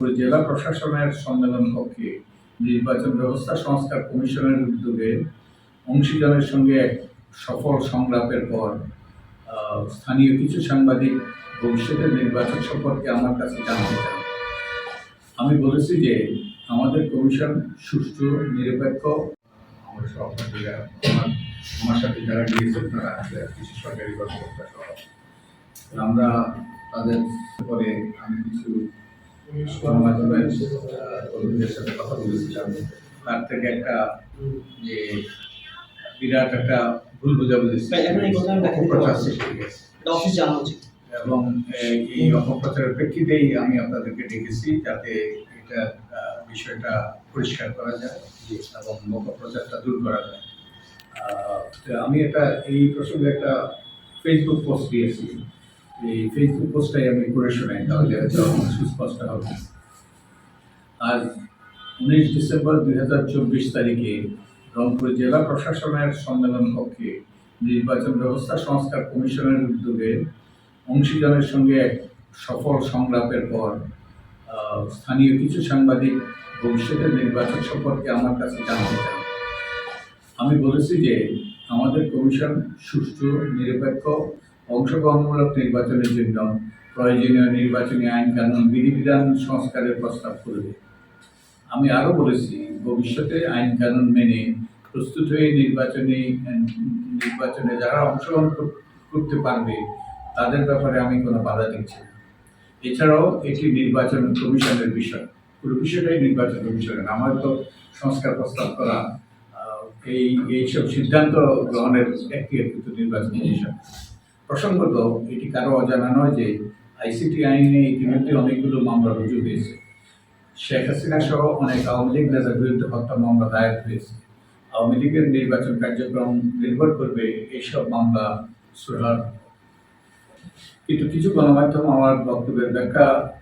জেলা প্রশাসনের সম্মেলন কক্ষে নির্বাচন ব্যবস্থা সংস্কার কমিশনের উদ্যোগে অংশীদারের সঙ্গে এক সফল সংলাপের পর স্থানীয় কিছু সাংবাদিক ভবিষ্যতের নির্বাচন সম্পর্কে আমার কাছে জানতে চান। আমি বলেছি যে আমাদের কমিশন সুষ্ঠু, নিরপেক্ষ, আমার আমার আমার সাথে যারা গিয়েছেন, তারা আসলে কিছু সরকারি কর্মকর্তা সহ আমরা তাদের পরে আমি কিছু গণমাধ্যমের কর্মীদের সাথে কথা বলেছিলাম। তার থেকে একটা যে বিরাট একটা ভুল বোঝাবুঝি এই ঘটনাটা অপপ্রচার সৃষ্টি হয়েছে এটা অফিস জানা উচিত। এবং এই অপপ্রচারের প্রেক্ষিতেই আমি আপনাদেরকে ডেকেছি যাতে এটা বিষয়টা পরিষ্কার করা যায় এবং অপপ্রচারটা দূর করা যায়। আমি এটা এই প্রসঙ্গে একটা ফেসবুক পোস্ট দিয়েছি। এই ফেসবুক পোস্টটাই আমি করে শোনাই, তাহলে সুস্পষ্ট হবে। আজ উনিশ ডিসেম্বর দুই হাজার চব্বিশ তারিখে রংপুর জেলা প্রশাসনের সম্মেলন কক্ষে নির্বাচন ব্যবস্থা সংস্কার কমিশনের উদ্যোগে অংশীদারের সঙ্গে এক সফল সংলাপের পর স্থানীয় কিছু সাংবাদিক ভবিষ্যতের নির্বাচন সম্পর্কে আমার কাছে জানতে চান। আমি বলেছি যে আমাদের কমিশন সুষ্ঠু, নিরপেক্ষ অংশগ্রহণমূলক নির্বাচনের জন্য প্রয়োজনীয় নির্বাচনী আইন কানুন, বিধিবিধান সংস্কারের প্রস্তাব করবে। আমি আরও বলেছি, ভবিষ্যতে আইন কানুন মেনে প্রস্তুত হয়ে নির্বাচনী, নির্বাচনে যারা অংশগ্রহণ করতে পারবে, তাদের ব্যাপারে আমি কোনো বাধা দিচ্ছি না। এছাড়াও এটি নির্বাচন কমিশনের বিষয়। পুরো বিষয়টাই নির্বাচন কমিশনের। আমার তো সংস্কার প্রস্তাব করা এই, এইসব সিদ্ধান্ত গ্রহণের একটি কিন্তু নির্বাচন কমিশন প্রসঙ্গত এটি কারও অজানা নয় যে আইসিটি আইনে ইতিমধ্যে অনেকগুলো মামলা রুজু হয়েছে। শেখ হাসিনা সহ অনেক আওয়ামী লীগ নেতার বিরুদ্ধে হত্যা মামলা দায়ের হয়েছে। আওয়ামী লীগের নির্বাচন কার্যক্রম নির্ভর করবে এইসব মামলা সুরার কিন্তু কিছু গণমাধ্যম আমার বক্তব্যের ব্যাখ্যা,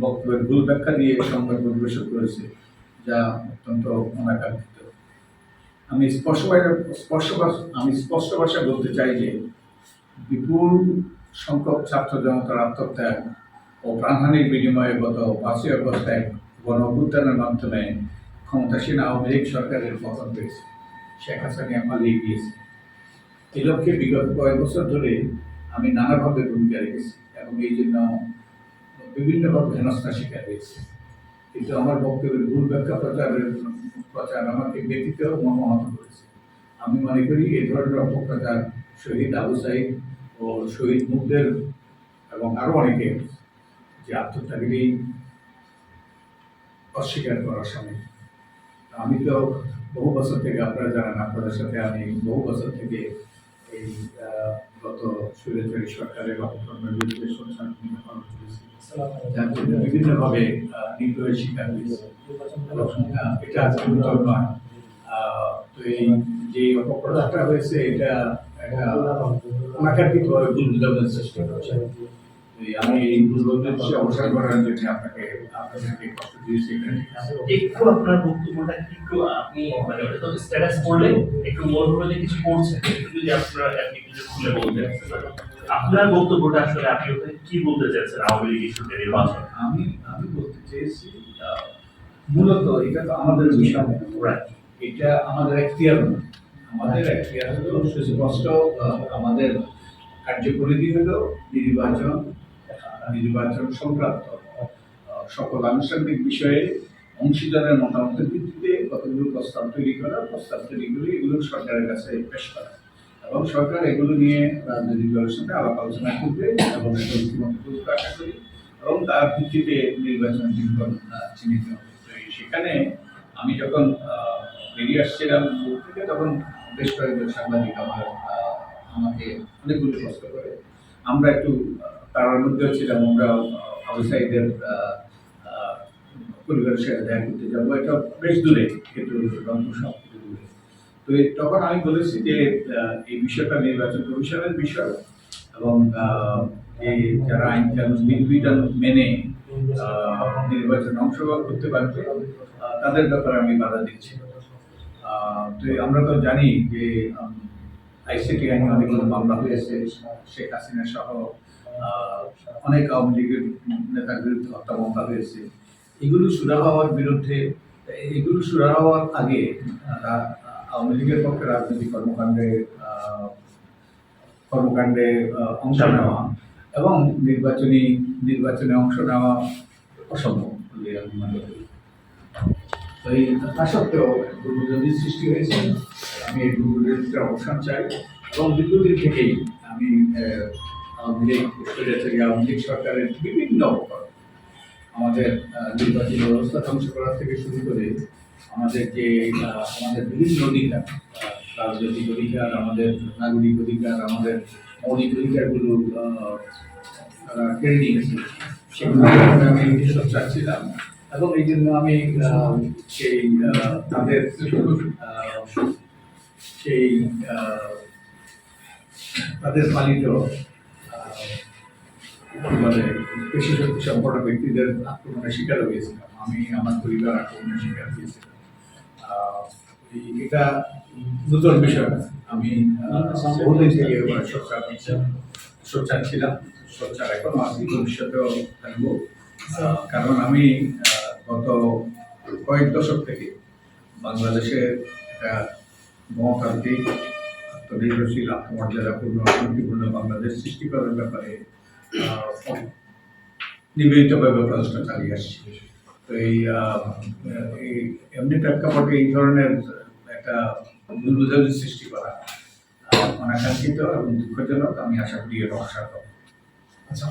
বক্তব্যের ভুল ব্যাখ্যা দিয়ে সংবাদ পরিবেশন করেছে, যা অত্যন্ত অনাকাঙ্ক্ষিত। আমি স্পষ্ট ভাষা- স্পষ্ট ভাষা- আমি স্পষ্ট ভাষায় বলতে চাই যে বিপুল সংখ্যক ছাত্র জনতার আত্মত্যাগ ও প্রাণহানির বিনিময়ে গত পাঁচই আগস্ট এক গণ অভ্যুত্থানের মাধ্যমে ক্ষমতাসীন আওয়ামী লীগ সরকারের পতন হয়েছে। শেখ হাসিনা পালিয়ে গিয়েছে। এই লক্ষ্যে বিগত কয়েক বছর ধরে আমি নানাভাবে ভূমিকা রেখেছি এবং এই জন্য বিভিন্নভাবে হেনস্থা শিকার হয়েছে। কিন্তু আমার বক্তব্যের ভুল ব্যাখ্যা প্রচারের প্রচার আমাকে ব্যতীত মর্মাহত করেছে। আমি মনে করি এই ধরনের অপপ্রচার শহীদ আবু সাইদ ও শহীদ মুখদের এবং আরও অনেকে যে আত্মত্যাগেরই অস্বীকার করার সময় আমি তো বহু বছর থেকে আপনারা জানেন, আপনাদের সাথে আমি বহু বছর থেকে এই গত সুরেশ্বরী সরকারের অপকর্মের বিরুদ্ধে যার জন্য বিভিন্নভাবে নিগ্রহের শিকার এটা আজকে নয়। তো এই যে অপপ্রচারটা হয়েছে, এটা চেষ্টা করছে আমি এই করার জন্য আপনাকে আপনাদেরকে কষ্ট দিয়েছি এটা ঠিক আছে। একটু আপনার বক্তব্যটা একটু আপনি মানে স্ট্যাটাস করলে একটু মনে কিছু করছেন একটু যদি আপনার কিছু খুলে বলতেন আপনার বক্তব্যটা আসলে আপনি ওখানে কি বলতে চাইছেন আওয়ামী লীগ ইস্যুতে নির্বাচন আমি আমি বলতে চেয়েছি মূলত এটা তো আমাদের বিষয়। এটা আমাদের এখতিয়ার না আমাদের এখতিয়ার হলো সুস্পষ্ট আমাদের কার্যপরিধি হলো নির্বাচন নির্বাচন সংক্রান্ত সকল আনুষ্ঠানিক বিষয়ে অংশীদারের মতামতের ভিত্তিতে কতগুলো প্রস্তাব তৈরি করা প্রস্তাব তৈরি করে এগুলো সরকারের কাছে পেশ করা। এবং সরকার এগুলো নিয়ে রাজনৈতিক দলের সঙ্গে আলাপ আলোচনা করবে এবং ঐক্যমত আশা করি এবং তার ভিত্তিতে নির্বাচন চিহ্নিত হবে। সেখানে আমি যখন বেরিয়ে আসছিলাম থেকে তখন বেশ কয়েকজন সাংবাদিক আমার আমাকে অনেকগুলো প্রশ্ন করে। আমরা একটু আহ, তার মধ্যেও ছিলাম আমরা আহ, পরিবারের সাথে দেখা করতে যাব। এটা বেশ দূরে কিন্তু রংপুর সব দূরে। তো তখন আমি বলেছি যে এই বিষয়টা নির্বাচন কমিশনের বিষয় এবং যারা আইন কানুন বিধিবিধান মেনে নির্বাচনে অংশগ্রহণ করতে পারবে তাদের ব্যাপারে আমি বাধা দিচ্ছি। তো আমরা তো জানি যে আইসিটি আইনে অনেকগুলো মামলা হয়েছে। শেখ হাসিনা সহ অনেক আওয়ামী লীগের নেতার বিরুদ্ধে হত্যা মামলা হয়েছে। এগুলো সুরা হওয়ার বিরুদ্ধে এগুলো সুরা হওয়ার আগে আওয়ামী লীগের পক্ষে রাজনৈতিক কর্মকাণ্ডে কর্মকাণ্ডে অংশ নেওয়া এবং নির্বাচনী নির্বাচনে অংশ নেওয়া অসম্ভব বলে আমি মনে করি। তো তা সত্ত্বেও দুর্নীতি সৃষ্টি হয়েছে। আমি এই দুর্নীতির অবসান চাই। এবং দীর্ঘদিন থেকেই আমি আওয়ামী লীগ স্বৈরাচারী আওয়ামী লীগ সরকারের বিভিন্ন আমাদের নির্বাচনী ব্যবস্থা ধ্বংস করার থেকে শুরু করে আমাদের যে আমাদের বিভিন্ন অধিকার রাজনৈতিক অধিকার, আমাদের নাগরিক অধিকার, আমাদের মৌলিক অধিকারগুলো তারা কেড়ে নিয়েছে। সেগুলো আমি সোচ্চার ছিলাম এবং এই জন্য আমি সেই তাদের সেই তাদের পালিত কি পেশি শক্তি সম্পন্ন ব্যক্তিদের আক্রমণের শিকার হয়েছিলাম। আমি, আমার পরিবার আক্রমণের শিকার হয়েছিলাম। এটা নতুন বিষয় আমি বহুদিন থেকে সোচ্চার সোচ্চার ছিলাম সোচ্চার এখনও আছি। ভবিষ্যতেও থাকব। কারণ আমি কয়েক দশক থেকে বাংলাদেশের একটা গণতান্ত্রিক আত্মনির্ভরশীল, আত্মমর্যাদাপূর্ণ শান্তিপূর্ণ বাংলাদেশ সৃষ্টি করার ব্যাপারে নিবেদিতভাবে প্রচেষ্টা চালিয়ে আসছি। তো এই এমনি প্রেক্ষাপটে এই ধরনের একটা বোঝাবুঝি সৃষ্টি করা অনাকাঙ্ক্ষিত এবং দুঃখজনক, আমি আশা করি এটা অসার্থক আচ্ছা